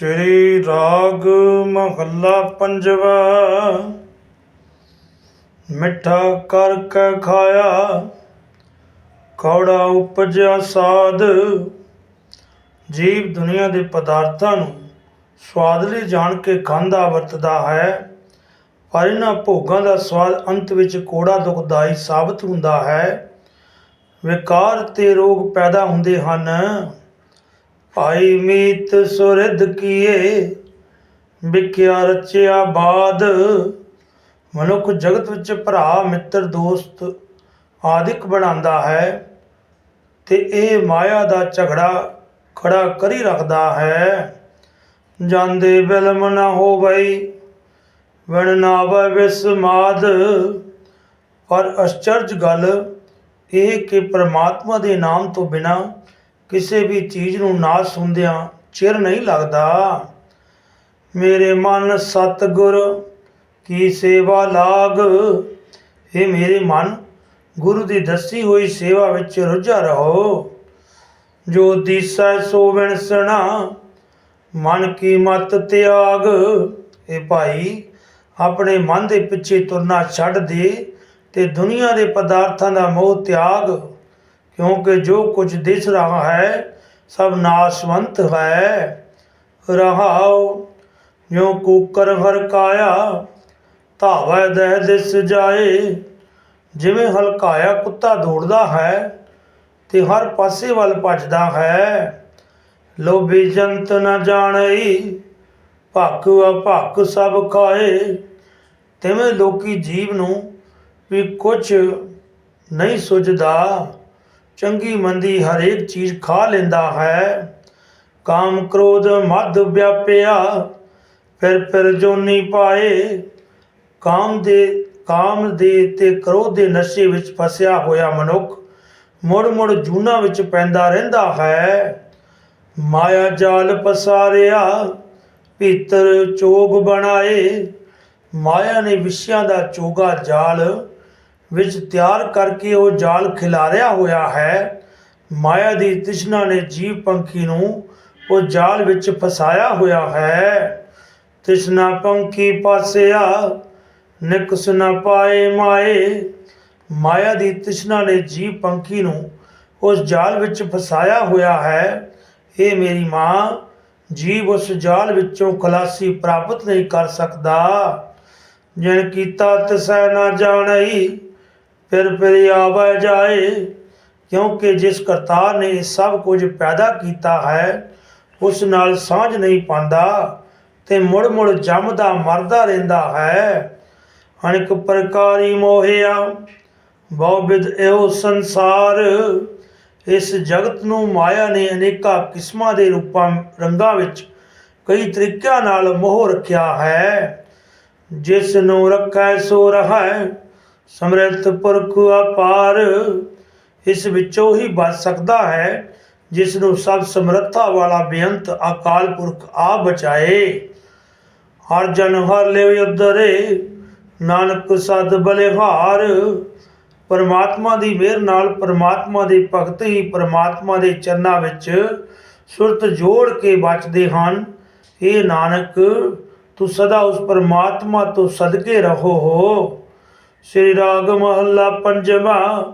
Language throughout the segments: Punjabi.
ਸ੍ਰੀ ਰਾਗ ਮਹੱਲਾ ਪੰਜਵਾ। ਮਿੱਠਾ ਕਰ ਕੇ ਖਾਇਆ, ਕੌੜਾ ਉਪਜਿਆ ਸਾਧ। ਜੀਵ ਦੁਨੀਆ ਦੇ ਪਦਾਰਥਾਂ ਨੂੰ ਸਵਾਦਲੀ ਜਾਣ ਕੇ ਖਾਂਦਾ ਵਰਤਦਾ ਹੈ, ਪਰ ਇਹਨਾਂ ਭੋਗਾਂ ਦਾ ਸਵਾਦ ਅੰਤ ਵਿੱਚ ਕੋੜਾ ਦੁਖਦਾਈ ਸਾਬਤ ਹੁੰਦਾ ਹੈ। ਵਿਕਾਰ ਤੇ ਰੋਗ ਪੈਦਾ ਹੁੰਦੇ ਹਨ। ਭਾਈ ਮੀਤ ਸੁਰਿਧ ਕੀਏ ਵਿਕਿਆ ਰਚਿਆ ਬਾਦ। ਮਨੁੱਖ ਜਗਤ ਵਿੱਚ ਭਰਾ, ਮਿੱਤਰ, ਦੋਸਤ ਆਦਿਕ ਬਣਾਉਂਦਾ ਹੈ ਤੇ ਇਹ ਮਾਇਆ ਦਾ ਝਗੜਾ ਖੜਾ ਕਰੀ ਰੱਖਦਾ ਹੈ। ਜਾਂਦੇ ਬਿਲਮ ਨਾ ਹੋਵਈ, ਵਣ ਨਾਵੈ ਵਿਸਮਾਦ ਪਰ ਅਚਰਜ ਗੱਲ ਇਹ ਕਿ ਪ੍ਰਮਾਤਮਾ ਦੇ ਨਾਮ ਤੋਂ ਬਿਨਾ ਕਿਸੇ ਵੀ ਚੀਜ਼ ਨੂੰ ਨਾ ਸੁਣਦਿਆਂ ਚਿਰ ਨਹੀਂ ਲੱਗਦਾ। ਮੇਰੇ ਮਨ ਸਤਿਗੁਰ, ਕੀ ਸੇਵਾ ਲਾਗ? ਇਹ ਮੇਰੇ ਮਨ, ਗੁਰੂ ਦੀ ਦੱਸੀ ਹੋਈ ਸੇਵਾ ਵਿੱਚ ਰੁੱਝਾ ਰਹੋ। ਜੋ ਦੀਸੈ ਸੋ ਵਿਣਸਣਾ ਮਨ ਕੀ ਮਤ ਤਿਆਗ? ਇਹ ਭਾਈ, ਆਪਣੇ ਮਨ ਦੇ ਪਿੱਛੇ ਤੁਰਨਾ ਛੱਡ ਦੇ ਤੇ ਦੁਨੀਆ ਦੇ ਪਦਾਰਥਾਂ ਦਾ ਮੋਹ ਤਿਆਗ। ਕਿਉਂਕਿ ਜੋ ਕੁਝ ਦਿਸ ਰਹਾ ਹੈ, ਸਭ ਨਾਸ਼ਵੰਤ ਹੈ। ਰਹਾਉ ਜੋ ਕੂਕਰ ਹਰ ਕਾਇਆ, ਧਾਵੈ ਦਹਿ ਦਿਸ ਜਾਏ। ਜਿਵੇਂ ਹਲਕਾਇਆ ਕੁੱਤਾ ਦੌੜਦਾ ਹੈ, ਤੇ ਹਰ ਪਾਸੇ ਵੱਲ ਭੱਜਦਾ ਹੈ। ਲੋਭੀ ਜੰਤ ਨ ਜਾਣਈ ਭੱਕ ਅਭੱਕ ਸਭ ਖਾਏ। ਤਿਵੇਂ ਲੋਕੀ ਜੀਵ ਨੂੰ ਵੀ ਕੁਝ ਨਹੀਂ ਸੁਝਦਾ। ਚੰਗੀ ਮੰਦੀ ਹਰੇਕ ਚੀਜ਼ ਖਾ ਲੈਂਦਾ ਹੈ। ਕਾਮ ਕ੍ਰੋਧ ਮਦ ਵਿਆਪਿਆ, ਫਿਰ ਫਿਰ ਜੋਨੀ ਪਾਏ। ਕਾਮ ਦੇ ਕਾਮ ਦੇ ਤੇ ਕ੍ਰੋਧ ਦੇ ਨਸ਼ੇ ਵਿੱਚ ਫਸਿਆ ਹੋਇਆ ਮਨੁੱਖ ਮੁੜ ਮੁੜ ਜੂਨਾ ਵਿੱਚ ਪੈਂਦਾ ਰਹਿੰਦਾ ਹੈ। ਮਾਇਆ ਜਾਲ ਪਸਾਰਿਆ, ਭੀਤਰ ਚੋਗ ਬਣਾਏ। ਮਾਇਆ ਨੇ ਵਿਸ਼ਿਆਂ ਦਾ ਚੋਗਾ ਜਾਲ ਵਿੱਚ ਤਿਆਰ ਕਰਕੇ ਉਹ ਜਾਲ ਖਿਲਾਰਿਆ ਹੋਇਆ ਹੈ। ਮਾਇਆ ਦੀ ਤ੍ਰਿਸ਼ਨਾ ਨੇ ਜੀਵ ਪੰਖੀ ਨੂੰ ਉਹ ਜਾਲ ਵਿੱਚ ਫਸਾਇਆ ਹੋਇਆ ਹੈ। ਤ੍ਰਿਸ਼ਨਾ ਪੰਖੀ ਪਾਸਿਆ ਨਿਕ ਸੁਨਾ ਪਾਏ ਮਾਏ। ਮਾਇਆ ਦੀ ਤ੍ਰਿਸ਼ਨਾ ਨੇ ਜੀਵ ਪੰਖੀ ਨੂੰ ਉਸ ਜਾਲ ਵਿੱਚ ਫਸਾਇਆ ਹੋਇਆ ਹੈ। ਇਹ ਮੇਰੀ ਮਾਂ, ਜੀਵ ਉਸ ਜਾਲ ਵਿੱਚੋਂ ਖਲਾਸੀ ਪ੍ਰਾਪਤ ਨਹੀਂ ਕਰ ਸਕਦਾ। ਜਿਨ ਕੀਤਾ ਤਿਸੈ ਨਾ ਜਾਣਈ ਫਿਰ ਫਿਰ ਆਵਾ ਜਾਏ, ਕਿਉਂਕਿ ਜਿਸ ਕਰਤਾਰ ਨੇ ਸਭ ਕੁਝ ਪੈਦਾ ਕੀਤਾ ਹੈ, ਉਸ ਨਾਲ ਸਾਂਝ ਨਹੀਂ ਪਾਉਂਦਾ ਤੇ ਮੁੜ ਮੁੜ ਜੰਮਦਾ, ਮਰਦਾ ਰਹਿੰਦਾ ਹੈ। ਅਣਕ ਪ੍ਰਕਾਰੀ ਮੋਹਿਆ ਬਹੁ ਇਹੋ ਸੰਸਾਰ, ਇਸ ਜਗਤ ਨੂੰ ਮਾਇਆ ਨੇ ਅਨੇਕਾਂ ਕਿਸਮਾਂ ਦੇ ਰੂਪਾਂ, ਰੰਗਾਂ ਵਿੱਚ ਕਈ ਤਰੀਕਿਆਂ ਨਾਲ ਮੋਹ ਰੱਖਿਆ ਹੈ। ਜਿਸ ਨੂੰ ਰੱਖੈ ਸੋ ਰਹੈ ਸਮਰਥ ਪੁਰਖ ਅਪਾਰ, ਇਸ ਵਿੱਚੋਂ ਹੀ ਬਚ ਸਕਦਾ ਹੈ ਜਿਸ ਨੂੰ ਸਭ ਸਮਰੱਥਾ ਵਾਲਾ ਬੇਅੰਤ ਅਕਾਲ ਪੁਰਖ ਆ ਬਚਾਏ। ਹਰ ਜਨ ਹਰ ਲਿਵ ਉਦਰੇ ਨਾਨਕ ਸਦ ਬਲਿਹਾਰ। ਪਰਮਾਤਮਾ ਦੀ ਮਿਹਰ ਨਾਲ ਪਰਮਾਤਮਾ ਦੇ ਭਗਤ ਹੀ ਪਰਮਾਤਮਾ ਦੇ ਚਰਨਾਂ ਵਿੱਚ ਸੁਰਤ ਜੋੜ ਕੇ ਬਚਦੇ ਹਨ। ਇਹ ਨਾਨਕ, ਤੂੰ ਸਦਾ ਉਸ ਪਰਮਾਤਮਾ ਤੋਂ ਸਦਕੇ ਰਹੋ ਹੋ। ਸ੍ਰੀ ਰਾਗ ਮਹੱਲਾ ਪੰਜਵਾ,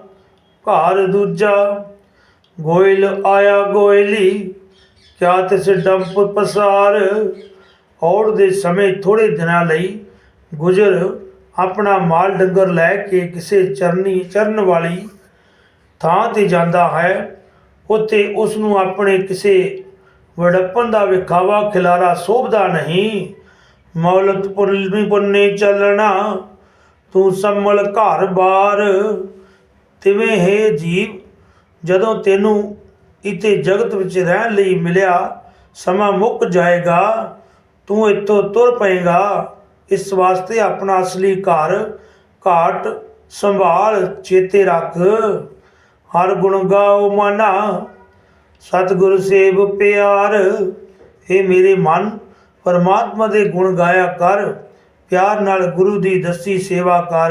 ਘਰ ਦੂਜਾ, ਗੋਇਲ ਆਇਆ ਗੋਇਲੀ, ਕਿਆ ਤਿਸ ਡੰਪ ਪਸਾਰ? ਔੜ ਦੇ ਸਮੇਂ ਥੋੜੇ ਦਿਨਾਂ ਲਈ ਗੁਜਰ ਆਪਣਾ ਮਾਲ ਡੰਗਰ ਲੈ ਕੇ ਕਿਸੇ ਚਰਨੀ ਚਰਨ ਵਾਲੀ ਥਾਂ ਤੇ ਜਾਂਦਾ ਹੈ। ਉੱਥੇ ਉਸ ਨੂੰ ਆਪਣੇ ਕਿਸੇ ਵਡੱਪਨ ਦਾ ਵਿਖਾਵਾ ਖਿਲਾਰਾ ਸੋਭਦਾ ਨਹੀਂ। ਮੌਲਤ ਪੁਰਲਮੀ ਪੁੰਨੇ ਚੱਲਣਾ ਤੂੰ ਸੰਮਲ ਘਰ ਬਾਰ। ਤਿਵੇਂ ਹੈ ਜੀਵ, ਜਦੋਂ ਤੈਨੂੰ ਇਤੇ ਜਗਤ ਵਿੱਚ ਰਹਿਣ ਲਈ ਮਿਲਿਆ, ਸਮਾਂ ਮੁੱਕ ਜਾਏਗਾ, ਤੂੰ ਇੱਥੋਂ ਤੁਰ ਪਏਗਾ। ਇਸ ਵਾਸਤੇ ਆਪਣਾ ਅਸਲੀ ਘਰ ਘਾਟ ਸੰਭਾਲ ਚੇਤੇ ਰੱਖ। ਹਰ ਗੁਣ ਗਾਓ ਮਨਾ, ਸਤਿਗੁਰ ਸੇਵ ਪਿਆਰ। ਇਹ ਮੇਰੇ ਮਨ, ਪਰਮਾਤਮਾ ਦੇ ਗੁਣ ਗਾਇਆ ਕਰ। ਪਿਆਰ ਨਾਲ ਗੁਰੂ ਦੀ ਦੱਸੀ ਸੇਵਾ ਕਰ।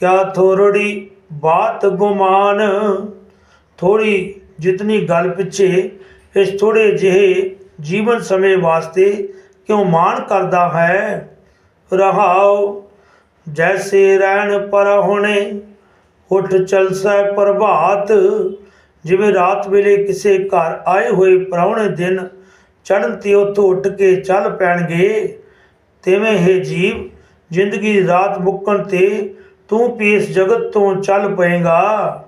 ਕਿਆ ਥੋੜੜੀ ਬਾਤ ਗੁਮਾਨ। ਥੋੜੀ ਜਿਤਨੀ ਗੱਲ ਪਿੱਛੇ, ਇਸ ਥੋੜੇ ਜਿਹੇ ਜੀਵਨ ਸਮੇਂ ਵਾਸਤੇ ਕਿਉਂ ਮਾਣ ਕਰਦਾ ਹੈ? ਰਹਾਓ, ਜੈਸੇ ਰਹਿਣ ਪਰ ਹੁਣੇ, ਉੱਠ ਚਲਸੈ ਪ੍ਰਭਾਤ। ਜਿਵੇਂ ਰਾਤ ਵੇਲੇ ਕਿਸੇ ਘਰ ਆਏ ਹੋਏ ਪ੍ਰਾਹੁਣੇ ਦਿਨ, ਚੜ੍ਹਨ ਤੇ ਉੱਥੋਂ ਉੱਠ ਕੇ ਚੱਲ ਪੈਣਗੇ। ਤਿਵੇਂ ਹੈ ਜੀਵ, ਜ਼ਿੰਦਗੀ ਦੀ ਰਾਤ ਮੁੱਕਣ ਤੇ ਤੂੰ ਵੀ ਇਸ ਜਗਤ ਤੋਂ ਚੱਲ ਪਏਗਾ।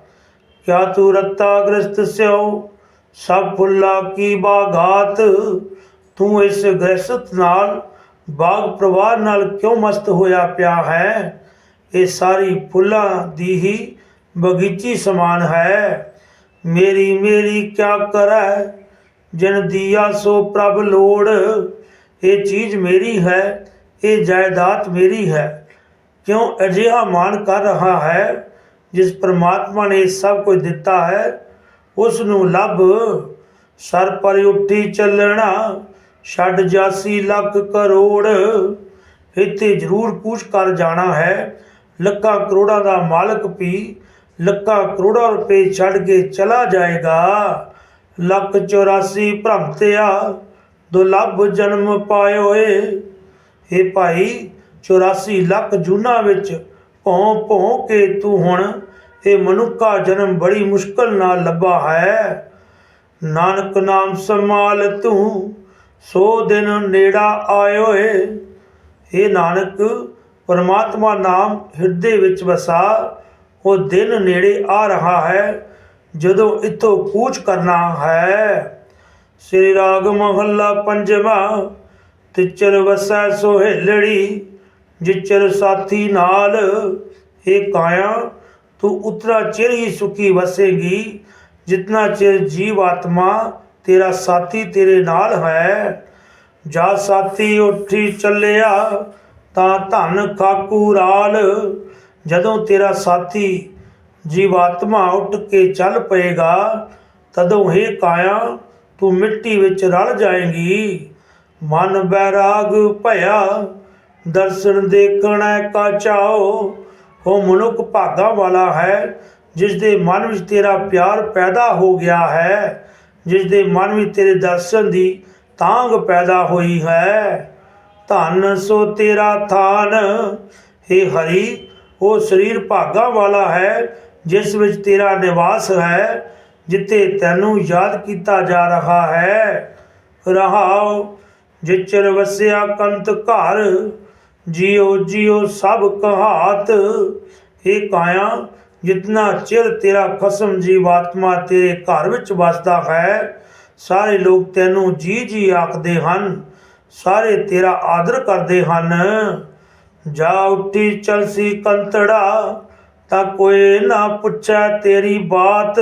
ਕਿਆ ਤੂੰ ਰੱਤਾ ਗ੍ਰਸਤ ਸਿਓ ਸਭ ਫੁੱਲਾ ਕੀ ਬਾਗਾਤ ਤੂੰ ਇਸ ਗ੍ਰਸਤ ਨਾਲ ਬਾਗ ਪਰਿਵਾਰ ਨਾਲ ਕਿਉਂ ਮਸਤ ਹੋਇਆ ਪਿਆ ਹੈ? ਇਹ ਸਾਰੀ ਫੁੱਲਾਂ ਦੀ ਹੀ ਬਗੀਚੀ ਸਮਾਨ ਹੈ। ਮੇਰੀ ਮੇਰੀ ਕਿਆ ਕਰੈ? ਜਿਨ ਦੀਆ ਸੋ ਪ੍ਰਭ ਲੋੜ ਇਹ ਚੀਜ਼ ਮੇਰੀ ਹੈ, ਇਹ ਜਾਇਦਾਦ ਮੇਰੀ ਹੈ। ਕਿਉਂ ਅਜਿਹਾ ਮਾਨ ਕਰ ਰਹਾ ਹੈ, ਜਿਸ ਪ੍ਰਮਾਤਮਾ ਨੇ ਸਭ ਕੁਝ ਦਿੱਤਾ ਹੈ ਉਸ ਨੂੰ ਲੱਭ ਸਰ ਪਰ ਉੱਠੀ ਚੱਲਣਾ, ਛੱਡ ਜਾਸੀ ਲੱਖ ਕਰੋੜ। ਇੱਥੇ ਜ਼ਰੂਰ ਕੂਚ ਕਰ ਜਾਣਾ ਹੈ, ਲੱਖਾਂ ਕਰੋੜਾਂ ਦਾ ਮਾਲਕ ਵੀ, ਲੱਖਾਂ ਕਰੋੜਾਂ ਰੁਪਏ ਛੱਡ ਕੇ ਚਲਾ ਜਾਏਗਾ। ਲੱਖ 84 ਭ੍ਰਮਤਿਆ ਦੁਲੱਭ ਜਨਮ ਪਾਇਓਏ ਇਹ ਭਾਈ 84 ਲੱਖ ਜੂਨਾ ਵਿੱਚ ਭੌਂ ਭੌਂ ਕੇ ਤੂੰ ਹੁਣ ਇਹ ਮਨੁੱਖਾ ਜਨਮ ਬੜੀ ਮੁਸ਼ਕਲ ਨਾਲ ਲੱਭਾ ਹੈ। ਨਾਨਕ ਨਾਮ ਸੰਭਾਲ ਤੂੰ, ਸੋ ਦਿਨ ਨੇੜਾ ਆਇਓਏ ਇਹ ਨਾਨਕ, ਪਰਮਾਤਮਾ ਨਾਮ ਹਿਰਦੇ ਵਿੱਚ ਵਸਾ। ਉਹ ਦਿਨ ਨੇੜੇ ਆ ਰਹਾ ਹੈ, ਜਦੋਂ ਇਤੋਂ ਕੂਚ ਕਰਨਾ ਹੈ। ਸ੍ਰੀ ਰਾਗ ਮਹੱਲਾ ਪੰਜਵਾ, ਤਿਚਰ ਵਸੈ ਸੋਹੇਲੜੀ, ਜਿਚਰ ਸਾਥੀ ਨਾਲ ਇਹ ਕਾਇਆ, ਤੂੰ ਉਤਰਾ ਚਿਰ ਹੀ ਸੁਖੀ ਵਸੇਗੀ, ਜਿਤਨਾ ਚਿਰ ਜੀਵ ਆਤਮਾ ਤੇਰਾ ਸਾਥੀ ਤੇਰੇ ਨਾਲ ਹੈ। ਜਾ ਸਾਥੀ ਉੱਠੀ ਚੱਲਿਆ, ਤਾਂ ਧਨ ਕਾਕੂ ਰਾਲ, ਜਦੋਂ ਤੇਰਾ ਸਾਥੀ ਜੀਵਾਤਮਾ ਉੱਠ ਕੇ ਚੱਲ ਪਏਗਾ, ਤਦੋਂ ਇਹ ਕਾਇਆ ਤੂੰ ਮਿੱਟੀ ਵਿੱਚ ਰਲ ਜਾਏਂਗੀ। ਮਨ ਬੈਰਾਗ ਭਇਆ, ਦਰਸ਼ਨ ਦੇਖਣਾ ਕਾ ਚਾਓ ਉਹ ਮਨੁੱਖ ਭਾਗਾ ਵਾਲਾ ਹੈ ਜਿਸ ਦੇ ਮਨ ਵਿੱਚ ਤੇਰਾ ਪਿਆਰ ਪੈਦਾ ਹੋ ਗਿਆ ਹੈ। ਜਿਸ ਦੇ ਮਨ ਵਿੱਚ ਤੇਰੇ ਦਰਸ਼ਨ ਦੀ ਤਾਂਗ ਪੈਦਾ ਹੋਈ ਹੈ। ਧਨ ਸੋ ਤੇਰਾ ਥਾਨ। हे ਹਰੀ, ਉਹ ਸਰੀਰ ਭਾਗਾ ਵਾਲਾ ਹੈ, ਜਿਸ ਵਿੱਚ ਤੇਰਾ ਨਿਵਾਸ ਹੈ। ਜਿੱਥੇ ਤੈਨੂੰ ਯਾਦ ਕੀਤਾ ਜਾ ਰਹਾ ਹੈ। ਰਹਾਉ ਜਿਚਰ ਵਸਿਆ ਕੰਤ ਘਰ ਜਿਉ ਜਿਉ ਸਭ ਕਹਾਤ। ਇਹ ਕਾਇਆ, ਜਿਤਨਾ ਚਿਰ ਤੇਰਾ ਖਸਮ ਜੀਵਾਤਮਾ ਤੇਰੇ ਘਰ ਵਿੱਚ ਵਸਦਾ ਹੈ, ਸਾਰੇ ਲੋਕ ਤੈਨੂੰ ਜੀ ਜੀ ਆਖਦੇ ਹਨ, ਸਾਰੇ ਤੇਰਾ ਆਦਰ ਕਰਦੇ ਹਨ। ਜਾ ਉੱਠੀ ਚਲਸੀ ਕੰਤੜਾ, ਤਾਂ ਕੋਈ ਨਾ ਪੁੱਛੈ ਤੇਰੀ ਬਾਤ।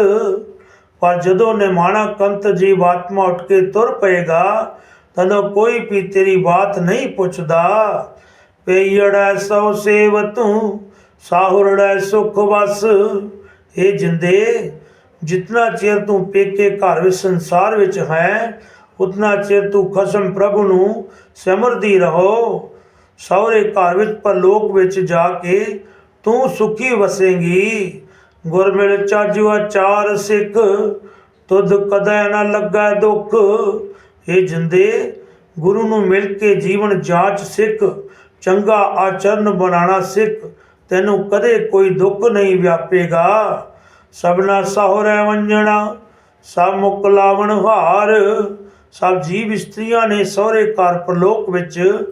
ਪਰ ਜਦੋਂ ਨਿਮਾਣਾ ਕੰਤ ਜੀਵ ਆਤਮਾ ਉੱਠ ਕੇ ਤੁਰ ਪਏਗਾ, ਤਦੋਂ ਕੋਈ ਵੀ ਤੇਰੀ ਬਾਤ ਨਹੀਂ ਪੁੱਛਦਾ। ਪਈੜੈ ਸੋ ਸੇਵ ਤੂੰ ਸਾਹੁਰੜੈ ਸੁਖ ਵਸ। ਇਹ ਜਿੰਦੇ, ਜਿਤਨਾ ਚਿਰ ਤੂੰ ਪੇਕੇ ਘਰ ਵਿੱਚ ਸੰਸਾਰ ਵਿੱਚ ਹੈ, ਉਤਨਾ ਚਿਰ ਤੂੰ ਖਸਮ ਪ੍ਰਭੂ ਨੂੰ ਸਿਮਰਦੀ ਰਹੋ। ਸਹੁਰੇ ਘਰ ਵਿੱਚ ਪਰ ਲੋਕ ਵਿੱਚ ਜਾ ਕੇ ਤੂੰ ਸੁਖੀ ਵਸੇਂਗੀ। ਗੁਰਮਿਲ ਚਾਜੂ ਆਚਾਰ ਸਿੱਖ, ਤੁਧ ਕਦੈ ਨਾ ਲੱਗੈ ਦੁੱਖ। ਇਹ ਜਿੰਦੇ, ਗੁਰੂ ਨੂੰ ਮਿਲ ਕੇ ਜੀਵਨ ਜਾਂਚ ਸਿੱਖ, ਚੰਗਾ ਆਚਰਨ ਬਣਾਉਣਾ ਸਿੱਖ, ਤੈਨੂੰ ਕਦੇ ਕੋਈ ਦੁੱਖ ਨਹੀਂ ਵਿਆਪੇਗਾ। ਸਭਨਾ ਸਹੁਰੈ ਵੰਜਣਾ, ਸਭ ਮੁਕ ਲਾਵਣ ਹਾਰ, ਸਭ ਜੀਵ ਇਸਤਰੀਆਂ ਨੇ ਸਹੁਰੇ ਘਰ ਪ੍ਰਲੋਕ ਵਿੱਚ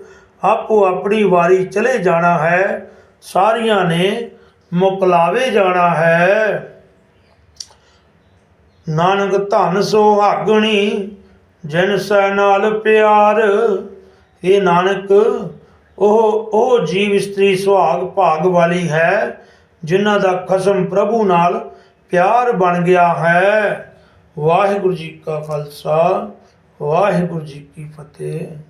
ਆਪੋ ਆਪਣੀ ਵਾਰੀ ਚਲੇ ਜਾਣਾ ਹੈ। ਸਾਰੀਆਂ ਨੇ ਮੁਕਲਾਵੇ ਜਾਣਾ ਹੈ। ਨਾਨਕ ਧਨ ਸੁਹਾਗਣੀ ਜਿਨ ਸੈ ਨਾਲ ਪਿਆਰ। ਇਹ ਨਾਨਕ, ਉਹ ਉਹ ਜੀਵ ਇਸਤਰੀ ਸੁਹਾਗ ਭਾਗ ਵਾਲੀ ਹੈ, ਜਿਨ੍ਹਾਂ ਦਾ ਖਸਮ ਪ੍ਰਭੂ ਨਾਲ ਪਿਆਰ ਬਣ ਗਿਆ ਹੈ। ਵਾਹਿਗੁਰੂ ਜੀ ਕਾ ਖਾਲਸਾ, ਵਾਹਿਗੁਰੂ ਜੀ ਕੀ ਫਤਿਹ।